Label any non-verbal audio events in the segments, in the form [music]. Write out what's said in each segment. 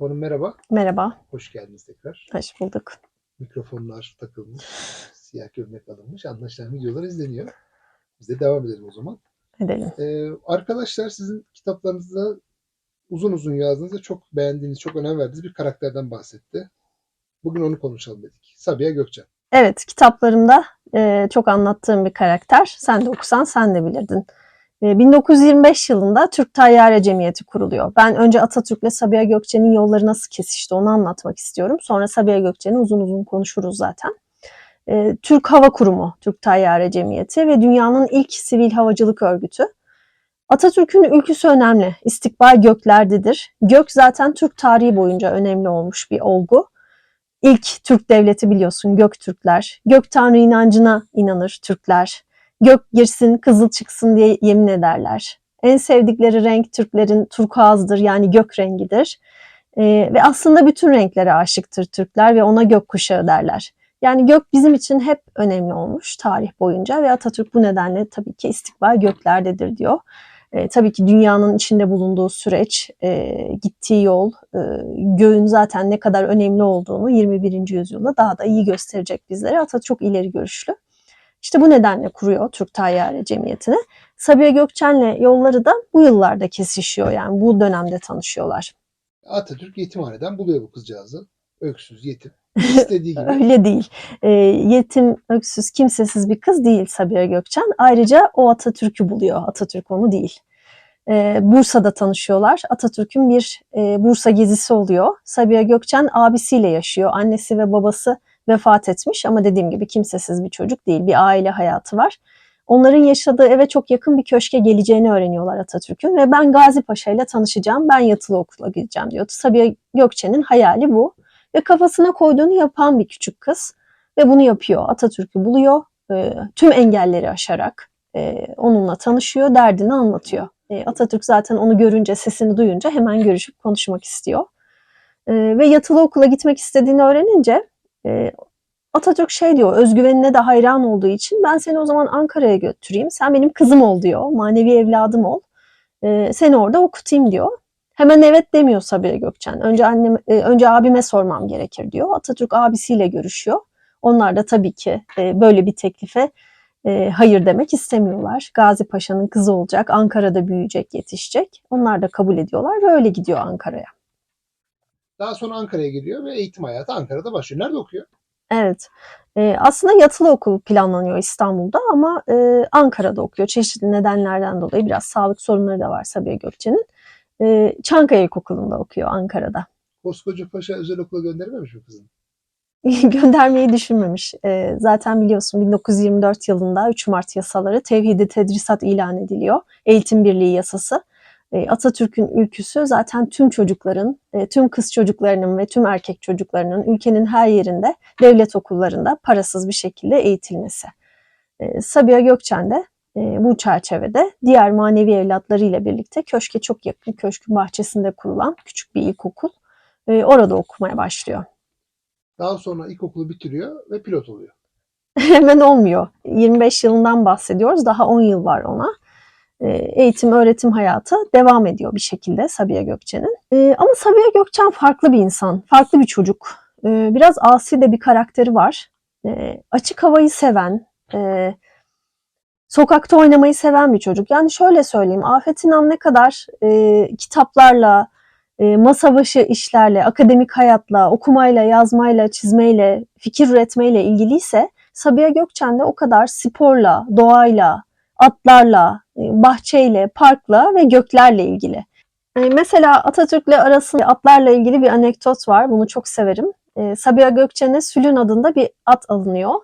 Serap Hanım merhaba. Merhaba, Hoş geldiniz tekrar. hoş bulduk. Mikrofonlar takılmış, siyah gömlek alınmış. Anlaşılan videolar izleniyor. Biz de devam edelim o zaman. Edelim. Ee, arkadaşlar sizin kitaplarınızda uzun uzun yazdığınızda çok beğendiğiniz, çok önem verdiğiniz bir karakterden bahsetti. Bugün onu konuşalım dedik. Sabiha Gökçen. Evet, kitaplarımda e, çok anlattığım bir karakter. Sen de okusan sen de bilirdin. E, 1925 yılında Türk Tayyare Cemiyeti kuruluyor. Ben önce Atatürk'le Sabiha Gökçen'in yolları nasıl kesişti onu anlatmak istiyorum. Sonra Sabiha Gökçen'i uzun uzun konuşuruz zaten. E, Türk Hava Kurumu, Türk Tayyare Cemiyeti ve dünyanın ilk sivil havacılık örgütü. Atatürk'ün ülküsü önemli. İstikbal göklerdedir. Gök zaten Türk tarihi boyunca önemli olmuş bir olgu. İlk Türk devleti biliyorsun Göktürkler. Gök tanrı inancına inanır Türkler. Gök girsin, kızıl çıksın diye yemin ederler. En sevdikleri renk Türklerin turkuazdır yani gök rengidir. Ee, ve aslında bütün renklere aşıktır Türkler ve ona gök kuşağı derler. Yani gök bizim için hep önemli olmuş tarih boyunca ve Atatürk bu nedenle tabii ki istikbal göklerdedir diyor. E, tabii ki dünyanın içinde bulunduğu süreç, e, gittiği yol, e, göğün zaten ne kadar önemli olduğunu 21. yüzyılda daha da iyi gösterecek bizlere. Atatürk çok ileri görüşlü. İşte bu nedenle kuruyor Türk Tayyare Cemiyeti'ni. Sabiha Gökçen'le yolları da bu yıllarda kesişiyor yani bu dönemde tanışıyorlar. Atatürk yetimhaneden buluyor bu kızcağızı. Öksüz, yetim. [laughs] İstediği gibi. Öyle değil. E, yetim, öksüz, kimsesiz bir kız değil Sabiha Gökçen. Ayrıca o Atatürk'ü buluyor. Atatürk onu değil. E, Bursa'da tanışıyorlar. Atatürk'ün bir e, Bursa gezisi oluyor. Sabiha Gökçen abisiyle yaşıyor. Annesi ve babası vefat etmiş ama dediğim gibi kimsesiz bir çocuk değil. Bir aile hayatı var. Onların yaşadığı eve çok yakın bir köşke geleceğini öğreniyorlar Atatürk'ün ve ben Gazi Paşa ile tanışacağım, ben yatılı okula gideceğim diyor. Sabiha Gökçen'in hayali bu ve kafasına koyduğunu yapan bir küçük kız ve bunu yapıyor. Atatürk'ü buluyor, e, tüm engelleri aşarak e, onunla tanışıyor, derdini anlatıyor. E, Atatürk zaten onu görünce, sesini duyunca hemen görüşüp konuşmak istiyor. Ve yatılı okula gitmek istediğini öğrenince e, Atatürk şey diyor, özgüvenine de hayran olduğu için ben seni o zaman Ankara'ya götüreyim, sen benim kızım ol diyor, manevi evladım ol, e, seni orada okutayım diyor. Hemen evet demiyor Sabiha Gökçen. Önce annem, e, önce abime sormam gerekir diyor. Atatürk abisiyle görüşüyor. Onlar da tabii ki e, böyle bir teklife e, hayır demek istemiyorlar. Gazi Paşa'nın kızı olacak, Ankara'da büyüyecek, yetişecek. Onlar da kabul ediyorlar ve öyle gidiyor Ankara'ya. Daha sonra Ankara'ya gidiyor ve eğitim hayatı Ankara'da başlıyor. Nerede okuyor? Evet. E, aslında yatılı okul planlanıyor İstanbul'da ama e, Ankara'da okuyor. Çeşitli nedenlerden dolayı biraz sağlık sorunları da var Sabiha Gökçen'in. E, Çankaya İlkokulu'nda okuyor Ankara'da. Koskoca paşa özel okula göndermemiş mi kızını? [laughs] göndermeyi düşünmemiş. E, zaten biliyorsun 1924 yılında 3 Mart yasaları tevhidi tedrisat ilan ediliyor. Eğitim Birliği yasası. E, Atatürk'ün ülküsü zaten tüm çocukların, e, tüm kız çocuklarının ve tüm erkek çocuklarının ülkenin her yerinde devlet okullarında parasız bir şekilde eğitilmesi. E, Sabiha Gökçen de bu çerçevede diğer manevi evlatlarıyla birlikte köşke çok yakın, köşkün bahçesinde kurulan küçük bir ilkokul. Orada okumaya başlıyor. Daha sonra ilkokulu bitiriyor ve pilot oluyor. [laughs] Hemen olmuyor. 25 yılından bahsediyoruz. Daha 10 yıl var ona. E, eğitim, öğretim hayatı devam ediyor bir şekilde Sabiha Gökçen'in. E, ama Sabiha Gökçen farklı bir insan, farklı bir çocuk. E, biraz asi de bir karakteri var. Açık havayı seven, sokakta oynamayı seven bir çocuk. Yani şöyle söyleyeyim, Afet İnan ne kadar kitaplarla, masa başı işlerle, akademik hayatla, okumayla, yazmayla, çizmeyle, fikir üretmeyle ilgiliyse Sabiha Gökçen de o kadar sporla, doğayla, atlarla, e, bahçeyle, parkla ve göklerle ilgili. E, mesela Atatürk'le arasında atlarla ilgili bir anekdot var. Bunu çok severim. E, Sabiha Gökçen'e Sülün adında bir at alınıyor.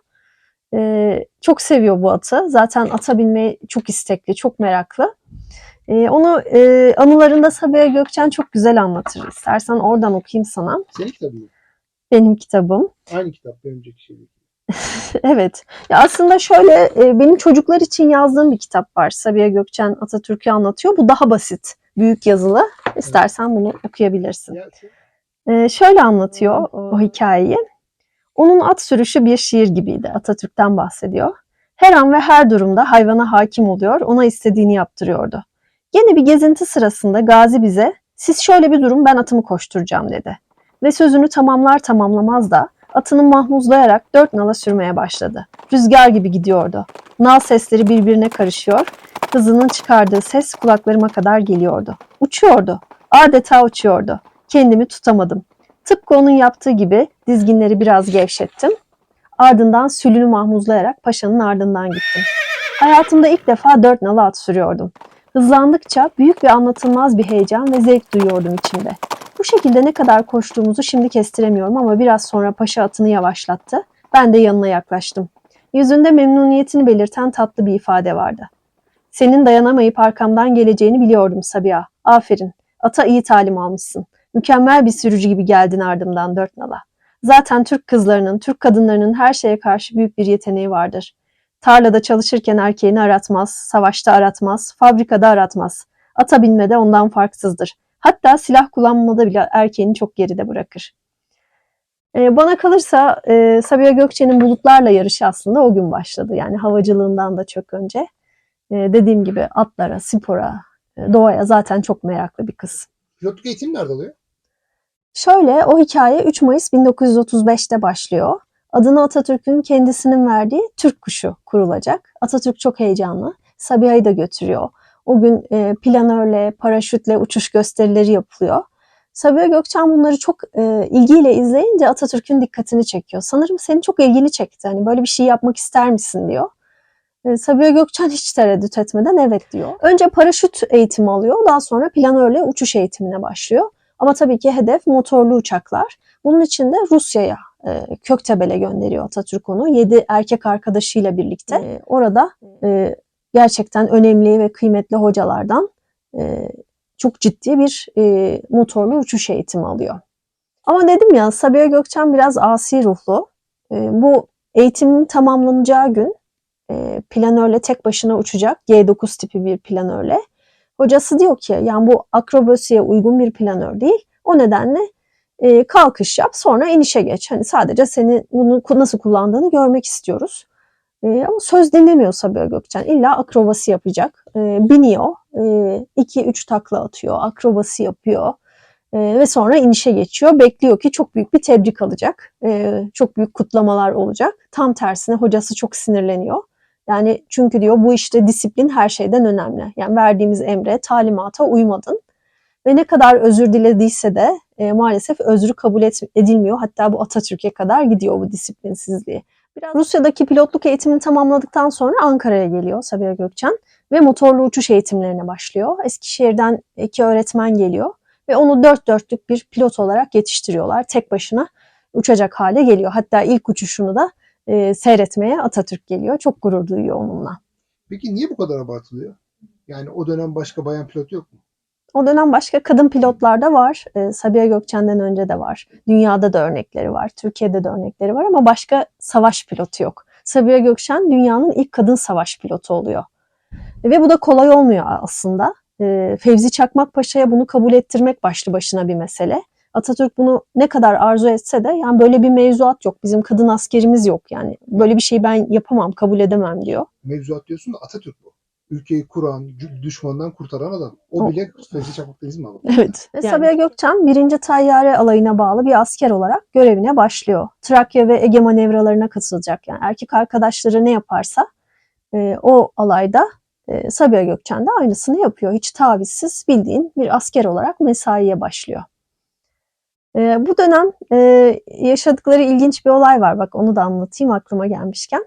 Çok seviyor bu atı. Zaten ata binmeye çok istekli, çok meraklı. Onu anılarında Sabiha Gökçen çok güzel anlatır. İstersen oradan okuyayım sana. Senin kitabın? Benim kitabım. Aynı kitap bir önceki şey. [laughs] Evet. Ya aslında şöyle e, benim çocuklar için yazdığım bir kitap var. Sabiha Gökçen Atatürk'ü anlatıyor. Bu daha basit. Büyük yazılı. İstersen bunu okuyabilirsin. Gelsin. E, şöyle anlatıyor o hikayeyi. Onun at sürüşü bir şiir gibiydi. Atatürk'ten bahsediyor. Her an ve her durumda hayvana hakim oluyor, ona istediğini yaptırıyordu. Yine bir gezinti sırasında Gazi bize Siz şöyle bir durum ben atımı koşturacağım dedi. Ve sözünü tamamlar tamamlamaz da atını mahmuzlayarak dört nala sürmeye başladı. Rüzgar gibi gidiyordu. Nal sesleri birbirine karışıyor. Hızının çıkardığı ses kulaklarıma kadar geliyordu. Uçuyordu. Adeta uçuyordu. Kendimi tutamadım. Tıpkı onun yaptığı gibi dizginleri biraz gevşettim. Ardından sülünü mahmuzlayarak paşanın ardından gittim. Hayatımda ilk defa dört nala at sürüyordum. Hızlandıkça büyük ve anlatılmaz bir heyecan ve zevk duyuyordum içimde. Bu şekilde ne kadar koştuğumuzu şimdi kestiremiyorum ama biraz sonra paşa atını yavaşlattı. Ben de yanına yaklaştım. Yüzünde memnuniyetini belirten tatlı bir ifade vardı. Senin dayanamayıp arkamdan geleceğini biliyordum Sabiha. Aferin. Ata iyi talim almışsın. Mükemmel bir sürücü gibi geldin ardımdan dört nala. Zaten Türk kızlarının, Türk kadınlarının her şeye karşı büyük bir yeteneği vardır. Tarlada çalışırken erkeğini aratmaz, savaşta aratmaz, fabrikada aratmaz. Ata binmede ondan farksızdır. Hatta silah kullanmada bile erkeğini çok geride bırakır. Ee, bana kalırsa e, Sabiha Gökçe'nin bulutlarla yarışı aslında o gün başladı. Yani havacılığından da çok önce. Ee, dediğim gibi atlara, spora, e, doğaya zaten çok meraklı bir kız. Pilotluk eğitimi nerede oluyor? Şöyle o hikaye 3 Mayıs 1935'te başlıyor. Adını Atatürk'ün kendisinin verdiği Türk Kuşu kurulacak. Atatürk çok heyecanlı. Sabiha'yı da götürüyor. O gün e, planörle, paraşütle uçuş gösterileri yapılıyor. Sabiha Gökçen bunları çok e, ilgiyle izleyince Atatürk'ün dikkatini çekiyor. Sanırım seni çok ilgini çekti. Hani böyle bir şey yapmak ister misin diyor. E, Sabiha Gökçen hiç tereddüt etmeden evet diyor. Önce paraşüt eğitimi alıyor. Daha sonra planörle uçuş eğitimine başlıyor. Ama tabii ki hedef motorlu uçaklar. Bunun için de Rusya'ya e, Köktebel'e gönderiyor Atatürk onu. Yedi erkek arkadaşıyla birlikte. E, orada e, gerçekten önemli ve kıymetli hocalardan e, çok ciddi bir e, motorlu uçuş eğitimi alıyor. Ama dedim ya Sabiha Gökçen biraz asi ruhlu. E, bu eğitimin tamamlanacağı gün e, planörle tek başına uçacak. G9 tipi bir planörle. Hocası diyor ki yani bu akrobasiye uygun bir planör değil. O nedenle kalkış yap sonra inişe geç. Hani sadece seni bunu nasıl kullandığını görmek istiyoruz. E, ama söz dinlemiyor Sabiha Gökçen. İlla akrobasi yapacak. E, biniyor. 2-3 takla atıyor. Akrobasi yapıyor. E, ve sonra inişe geçiyor. Bekliyor ki çok büyük bir tebrik alacak. E, çok büyük kutlamalar olacak. Tam tersine hocası çok sinirleniyor. Yani çünkü diyor bu işte disiplin her şeyden önemli. Yani verdiğimiz emre, talimata uymadın. Ve ne kadar özür dilediyse de e, maalesef özrü kabul et, edilmiyor. Hatta bu Atatürk'e kadar gidiyor bu disiplinsizliği. Biraz Rusya'daki pilotluk eğitimini tamamladıktan sonra Ankara'ya geliyor Sabiha Gökçen ve motorlu uçuş eğitimlerine başlıyor. Eskişehir'den iki öğretmen geliyor ve onu dört dörtlük bir pilot olarak yetiştiriyorlar. Tek başına uçacak hale geliyor. Hatta ilk uçuşunu da e, seyretmeye Atatürk geliyor. Çok gurur duyuyor onunla. Peki niye bu kadar abartılıyor? Yani o dönem başka bayan pilot yok mu? O dönem başka kadın pilotlar da var. E, Sabiha Gökçen'den önce de var. Dünyada da örnekleri var. Türkiye'de de örnekleri var ama başka savaş pilotu yok. Sabiha Gökçen dünyanın ilk kadın savaş pilotu oluyor. Ve bu da kolay olmuyor aslında. E, Fevzi Çakmak Paşa'ya bunu kabul ettirmek başlı başına bir mesele. Atatürk bunu ne kadar arzu etse de yani böyle bir mevzuat yok. Bizim kadın askerimiz yok yani. Böyle bir şey ben yapamam, kabul edemem diyor. Mevzuat diyorsun da Atatürk bu. Ülkeyi kuran, düşmandan kurtaran adam. O, bile Fevzi mi aldı? Evet. Ve Sabiha Gökçen 1. Tayyare alayına bağlı bir asker olarak görevine başlıyor. Trakya ve Ege manevralarına katılacak. Yani erkek arkadaşları ne yaparsa e, o alayda e, Sabiha Gökçen de aynısını yapıyor. Hiç tavizsiz bildiğin bir asker olarak mesaiye başlıyor. E, bu dönem e, yaşadıkları ilginç bir olay var. Bak onu da anlatayım aklıma gelmişken.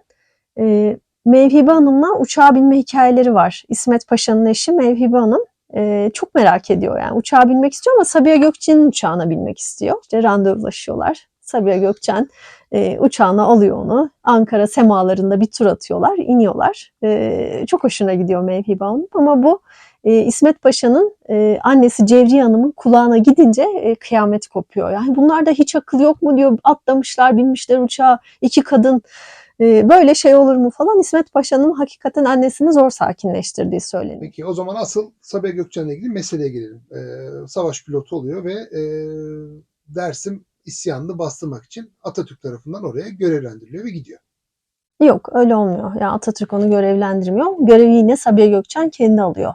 E, Mevhibe Hanım'la uçağa binme hikayeleri var. İsmet Paşa'nın eşi Mevhibe Hanım e, çok merak ediyor yani. Uçağa binmek istiyor ama Sabiha Gökçen'in uçağına binmek istiyor. İşte randevulaşıyorlar. Sabiha Gökçen e, uçağına alıyor onu. Ankara semalarında bir tur atıyorlar, iniyorlar. E, çok hoşuna gidiyor Mevhibe Hanım ama bu e, İsmet Paşa'nın e, annesi Cevriye Hanım'ın kulağına gidince e, kıyamet kopuyor. Yani bunlarda hiç akıl yok mu diyor. Atlamışlar, binmişler uçağa. iki kadın böyle şey olur mu falan. İsmet Paşa'nın hakikaten annesini zor sakinleştirdiği söyleniyor. Peki o zaman asıl Sabiha Gökçen'le ilgili meseleye gelelim. Ee, savaş pilotu oluyor ve e, Dersim isyanını bastırmak için Atatürk tarafından oraya görevlendiriliyor ve gidiyor. Yok öyle olmuyor. Yani Atatürk onu görevlendirmiyor. Görevi yine Sabiha Gökçen kendi alıyor.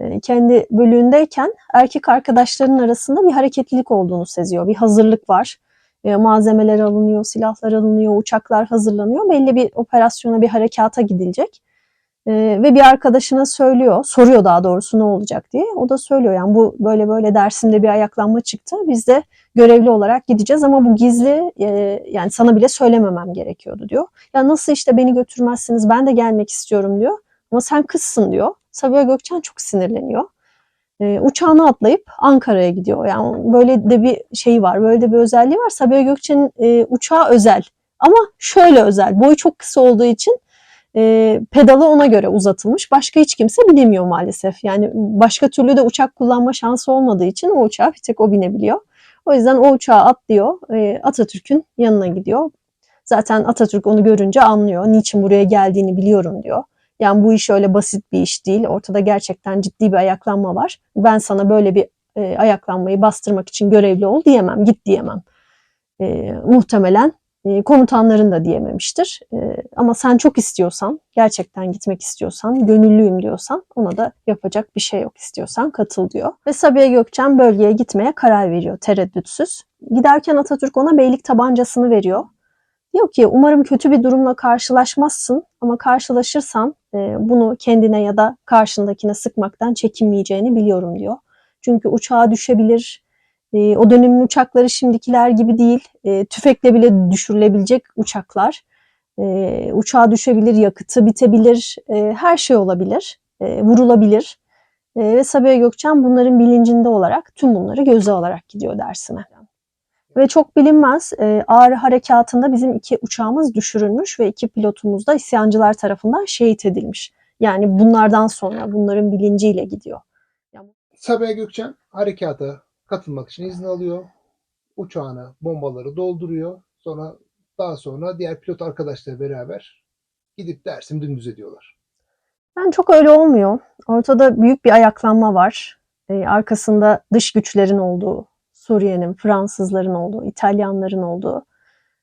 E, kendi bölüğündeyken erkek arkadaşlarının arasında bir hareketlilik olduğunu seziyor. Bir hazırlık var. E, malzemeler alınıyor, silahlar alınıyor, uçaklar hazırlanıyor. Belli bir operasyona, bir harekata gidilecek. E, ve bir arkadaşına söylüyor, soruyor daha doğrusu ne olacak diye. O da söylüyor yani bu böyle böyle dersimde bir ayaklanma çıktı. Biz de görevli olarak gideceğiz ama bu gizli e, yani sana bile söylememem gerekiyordu diyor. Ya nasıl işte beni götürmezsiniz ben de gelmek istiyorum diyor. Ama sen kızsın diyor. Sabiha Gökçen çok sinirleniyor. E, uçağına atlayıp Ankara'ya gidiyor. Yani böyle de bir şey var, böyle de bir özelliği var. Sabiha Gökçen'in e, uçağı özel. Ama şöyle özel, boyu çok kısa olduğu için e, pedalı ona göre uzatılmış. Başka hiç kimse binemiyor maalesef. Yani başka türlü de uçak kullanma şansı olmadığı için o uçağa bir tek o binebiliyor. O yüzden o uçağa atlıyor, e, Atatürk'ün yanına gidiyor. Zaten Atatürk onu görünce anlıyor. Niçin buraya geldiğini biliyorum diyor. Yani bu iş öyle basit bir iş değil. Ortada gerçekten ciddi bir ayaklanma var. Ben sana böyle bir e, ayaklanmayı bastırmak için görevli ol diyemem, git diyemem. E, muhtemelen e, komutanların da diyememiştir. E, ama sen çok istiyorsan, gerçekten gitmek istiyorsan, gönüllüyüm diyorsan ona da yapacak bir şey yok istiyorsan katıl diyor. Ve Sabiha Gökçen bölgeye gitmeye karar veriyor tereddütsüz. Giderken Atatürk ona beylik tabancasını veriyor. Diyor ki umarım kötü bir durumla karşılaşmazsın ama karşılaşırsan e, bunu kendine ya da karşındakine sıkmaktan çekinmeyeceğini biliyorum diyor. Çünkü uçağa düşebilir. E, o dönemin uçakları şimdikiler gibi değil. E, tüfekle bile düşürülebilecek uçaklar. E, uçağa düşebilir, yakıtı bitebilir, e, her şey olabilir, e, vurulabilir. E, ve Sabiha Gökçen bunların bilincinde olarak tüm bunları göze alarak gidiyor dersine. Ve çok bilinmez e, Ağrı Harekatı'nda bizim iki uçağımız düşürülmüş ve iki pilotumuz da isyancılar tarafından şehit edilmiş. Yani bunlardan sonra bunların bilinciyle gidiyor. Sabiha Gökçen harekata katılmak için izin alıyor. Uçağına bombaları dolduruyor. Sonra daha sonra diğer pilot arkadaşları beraber gidip Dersim dümdüz ediyorlar. Yani çok öyle olmuyor. Ortada büyük bir ayaklanma var. E, arkasında dış güçlerin olduğu, Suriye'nin, Fransızların olduğu, İtalyanların olduğu,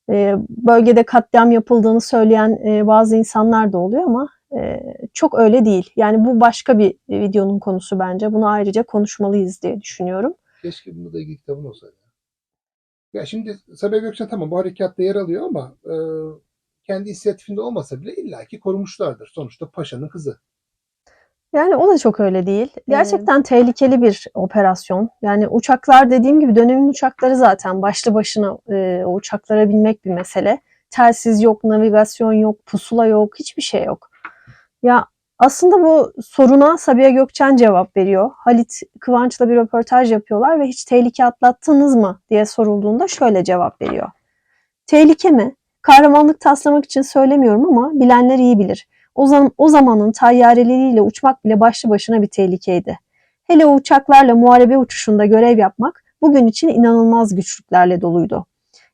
e, bölgede katliam yapıldığını söyleyen e, bazı insanlar da oluyor ama e, çok öyle değil. Yani bu başka bir videonun konusu bence. Bunu ayrıca konuşmalıyız diye düşünüyorum. Keşke bunda da ilgili kitabın olsaydı. Ya şimdi Sabiha Gökçen tamam bu harekatta yer alıyor ama e, kendi inisiyatifinde olmasa bile illaki korumuşlardır. Sonuçta paşanın kızı. Yani o da çok öyle değil. Gerçekten tehlikeli bir operasyon. Yani uçaklar dediğim gibi dönemin uçakları zaten başlı başına e, o uçaklara binmek bir mesele. Telsiz yok, navigasyon yok, pusula yok, hiçbir şey yok. Ya aslında bu soruna Sabiha Gökçen cevap veriyor. Halit Kıvanç'la bir röportaj yapıyorlar ve hiç tehlike atlattınız mı diye sorulduğunda şöyle cevap veriyor. Tehlike mi? Kahramanlık taslamak için söylemiyorum ama bilenler iyi bilir. O, zam o zamanın tayyareleriyle uçmak bile başlı başına bir tehlikeydi. Hele o uçaklarla muharebe uçuşunda görev yapmak bugün için inanılmaz güçlüklerle doluydu.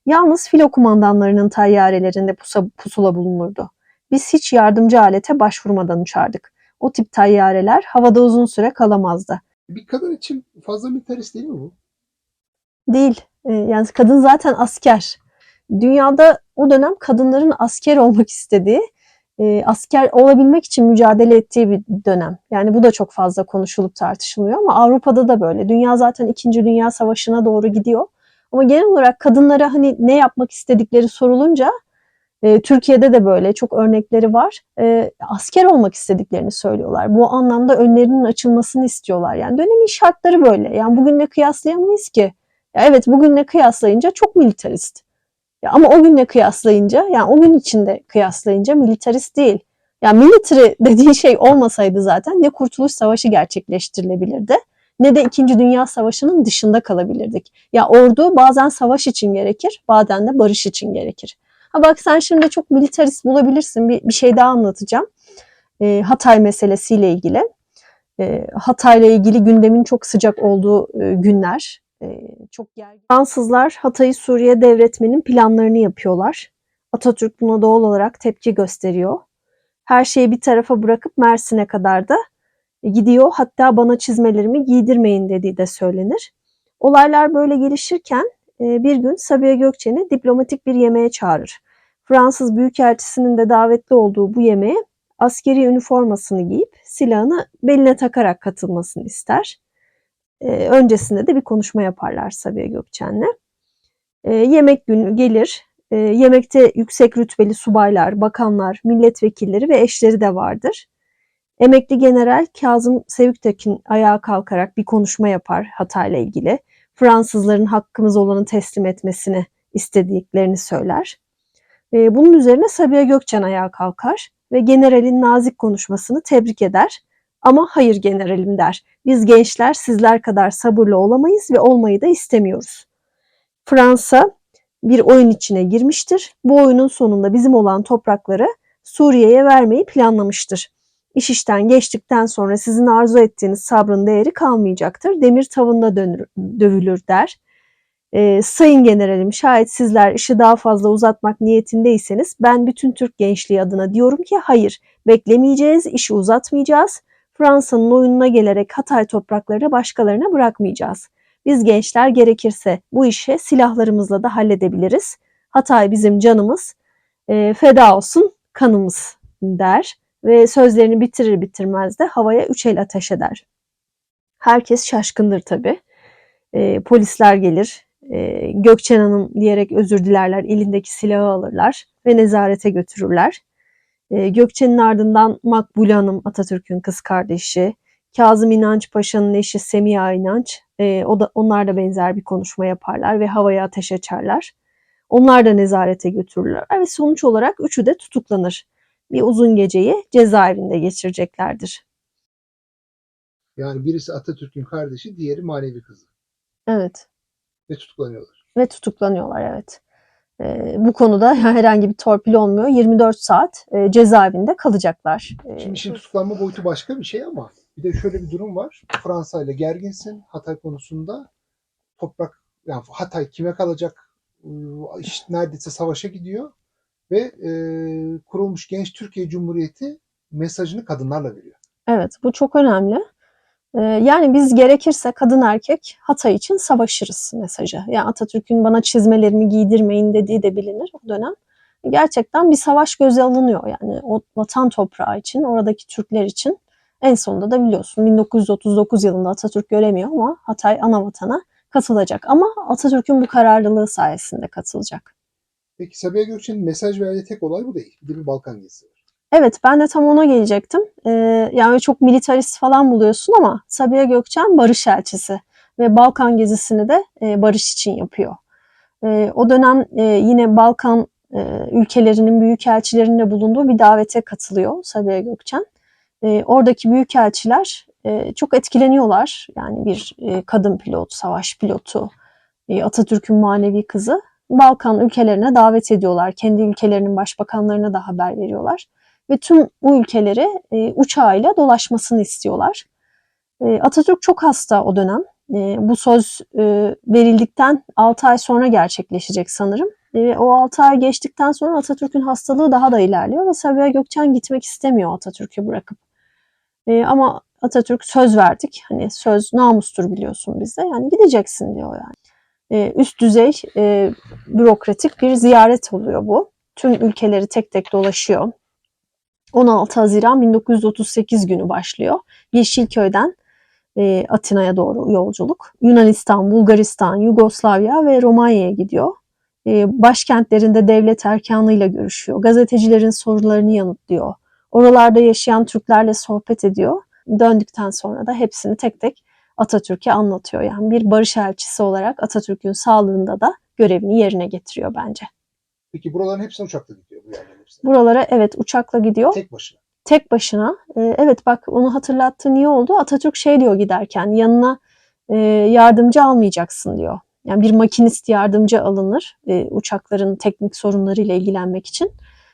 Yalnız filo kumandanlarının tayyarelerinde pusa, pusula bulunurdu. Biz hiç yardımcı alete başvurmadan uçardık. O tip tayyareler havada uzun süre kalamazdı. Bir kadın için fazla militarist değil mi bu? Değil. Ee, yani kadın zaten asker. Dünyada o dönem kadınların asker olmak istediği, e, asker olabilmek için mücadele ettiği bir dönem. Yani bu da çok fazla konuşulup tartışılmıyor ama Avrupa'da da böyle. Dünya zaten 2. Dünya Savaşı'na doğru gidiyor. Ama genel olarak kadınlara hani ne yapmak istedikleri sorulunca e, Türkiye'de de böyle çok örnekleri var. E, asker olmak istediklerini söylüyorlar. Bu anlamda önlerinin açılmasını istiyorlar. Yani dönemin şartları böyle. Yani bugünle kıyaslayamayız ki. Ya evet bugünle kıyaslayınca çok militarist. Ya ama o günle kıyaslayınca yani o gün içinde kıyaslayınca militarist değil. Yani military dediği şey olmasaydı zaten ne Kurtuluş Savaşı gerçekleştirilebilirdi ne de İkinci Dünya Savaşı'nın dışında kalabilirdik. Ya ordu bazen savaş için gerekir, bazen de barış için gerekir. Ha bak sen şimdi çok militarist bulabilirsin. Bir, bir şey daha anlatacağım. E, Hatay meselesiyle ilgili. E, Hatay'la ilgili gündemin çok sıcak olduğu e, günler. E, çok gergin. Fransızlar Hatay'ı Suriye devretmenin planlarını yapıyorlar. Atatürk buna doğal olarak tepki gösteriyor. Her şeyi bir tarafa bırakıp Mersin'e kadar da gidiyor. Hatta bana çizmelerimi giydirmeyin dediği de söylenir. Olaylar böyle gelişirken e, bir gün Sabiha Gökçen'i diplomatik bir yemeğe çağırır. Fransız Büyükelçisi'nin de davetli olduğu bu yemeğe askeri üniformasını giyip silahını beline takarak katılmasını ister. Ee, öncesinde de bir konuşma yaparlar Sabiha Gökçen'le. Ee, yemek günü gelir. Ee, yemekte yüksek rütbeli subaylar, bakanlar, milletvekilleri ve eşleri de vardır. Emekli General Kazım Sevüktekin ayağa kalkarak bir konuşma yapar Hatay'la ilgili. Fransızların hakkımız olanı teslim etmesini istediklerini söyler. Bunun üzerine Sabiha Gökçen ayağa kalkar ve generalin nazik konuşmasını tebrik eder. Ama hayır generalim der. Biz gençler sizler kadar sabırlı olamayız ve olmayı da istemiyoruz. Fransa bir oyun içine girmiştir. Bu oyunun sonunda bizim olan toprakları Suriye'ye vermeyi planlamıştır. İş işten geçtikten sonra sizin arzu ettiğiniz sabrın değeri kalmayacaktır. Demir tavında dönür, dövülür der. Ee, Sayın Generalim şayet sizler işi daha fazla uzatmak niyetindeyseniz ben bütün Türk gençliği adına diyorum ki hayır beklemeyeceğiz, işi uzatmayacağız. Fransa'nın oyununa gelerek Hatay topraklarını başkalarına bırakmayacağız. Biz gençler gerekirse bu işi silahlarımızla da halledebiliriz. Hatay bizim canımız, e, feda olsun kanımız der ve sözlerini bitirir bitirmez de havaya üç el ateş eder. Herkes şaşkındır tabii. E, polisler gelir, e, Gökçen Hanım diyerek özür dilerler, elindeki silahı alırlar ve nezarete götürürler. E, Gökçen'in ardından Makbule Hanım Atatürk'ün kız kardeşi, Kazım İnanç Paşa'nın eşi Semiha İnanç, e, o da, onlar da benzer bir konuşma yaparlar ve havaya ateş açarlar. Onlar da nezarete götürülürler ve sonuç olarak üçü de tutuklanır. Bir uzun geceyi cezaevinde geçireceklerdir. Yani birisi Atatürk'ün kardeşi, diğeri manevi kızı. Evet Ve tutuklanıyorlar. ve tutuklanıyorlar evet. E, bu konuda [laughs] herhangi bir torpil olmuyor. 24 saat e, cezaevinde kalacaklar. E, Şimdi işin tutuklanma boyutu başka bir şey ama bir de şöyle bir durum var. Fransa ile gerginsin Hatay konusunda. Toprak yani Hatay kime kalacak? Ee, İş neredeyse savaşa gidiyor ve e, kurulmuş genç Türkiye Cumhuriyeti mesajını kadınlarla veriyor. Evet, bu çok önemli. Ee, Yani biz gerekirse kadın erkek Hatay için savaşırız mesajı. Yani Atatürk'ün bana çizmelerimi giydirmeyin dediği de bilinir o dönem. Gerçekten bir savaş göze alınıyor yani o vatan toprağı için, oradaki Türkler için. En sonunda da biliyorsun 1939 yılında Atatürk göremiyor ama Hatay ana vatana katılacak. Ama Atatürk'ün bu kararlılığı sayesinde katılacak. Peki Sabiha Gökçen'in mesaj verdiği tek olay bu değil. Bir de bir Balkan gezisi var. Evet ben de tam ona gelecektim. Ee, yani çok militarist falan buluyorsun ama Sabiha Gökçen barış elçisi ve Balkan gezisini de e, barış için yapıyor. E, o dönem e, yine Balkan e, ülkelerinin büyükelçilerinin de bulunduğu bir davete katılıyor Sabiha Gökçen. E, oradaki büyükelçiler e, çok etkileniyorlar. Yani bir e, kadın pilot, savaş pilotu, e, Atatürk'ün manevi kızı Balkan ülkelerine davet ediyorlar. Kendi ülkelerinin başbakanlarına da haber veriyorlar ve tüm bu ülkeleri e, uçağıyla dolaşmasını istiyorlar. E, Atatürk çok hasta o dönem. E, bu söz e, verildikten 6 ay sonra gerçekleşecek sanırım. E, o 6 ay geçtikten sonra Atatürk'ün hastalığı daha da ilerliyor ve Sabiha Gökçen gitmek istemiyor Atatürk'ü bırakıp. E, ama Atatürk söz verdik. Hani söz namustur biliyorsun bizde. Yani gideceksin diyor yani. E, üst düzey e, bürokratik bir ziyaret oluyor bu. Tüm ülkeleri tek tek dolaşıyor. 16 Haziran 1938 günü başlıyor. Yeşilköy'den e, Atina'ya doğru yolculuk. Yunanistan, Bulgaristan, Yugoslavya ve Romanya'ya gidiyor. E, başkentlerinde devlet erkanıyla görüşüyor. Gazetecilerin sorularını yanıtlıyor. Oralarda yaşayan Türklerle sohbet ediyor. Döndükten sonra da hepsini tek tek Atatürk'e anlatıyor. Yani bir barış elçisi olarak Atatürk'ün sağlığında da görevini yerine getiriyor bence. Peki buraların hepsine uçakla gidiyor bu yerlerin hepsine. Buralara evet uçakla gidiyor. Tek başına. tek başına. e, evet bak onu hatırlattığın iyi oldu. Atatürk şey diyor giderken yanına e, yardımcı almayacaksın diyor. Yani bir makinist yardımcı alınır e, uçakların teknik sorunlarıyla ilgilenmek için.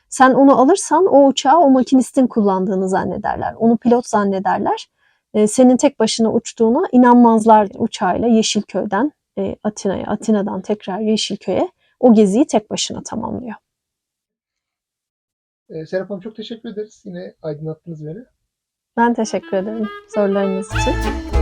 Sen onu alırsan o uçağı o makinistin kullandığını zannederler. Onu pilot zannederler. E, senin tek başına uçtuğuna inanmazlar uçağıyla Yeşilköy'den e, Atina'ya, Atina'dan tekrar Yeşilköy'e o geziyi tek başına tamamlıyor. Ee, Serap Hanım çok teşekkür ederiz. Yine aydınlattınız beni. Ben teşekkür ederim sorularınız için.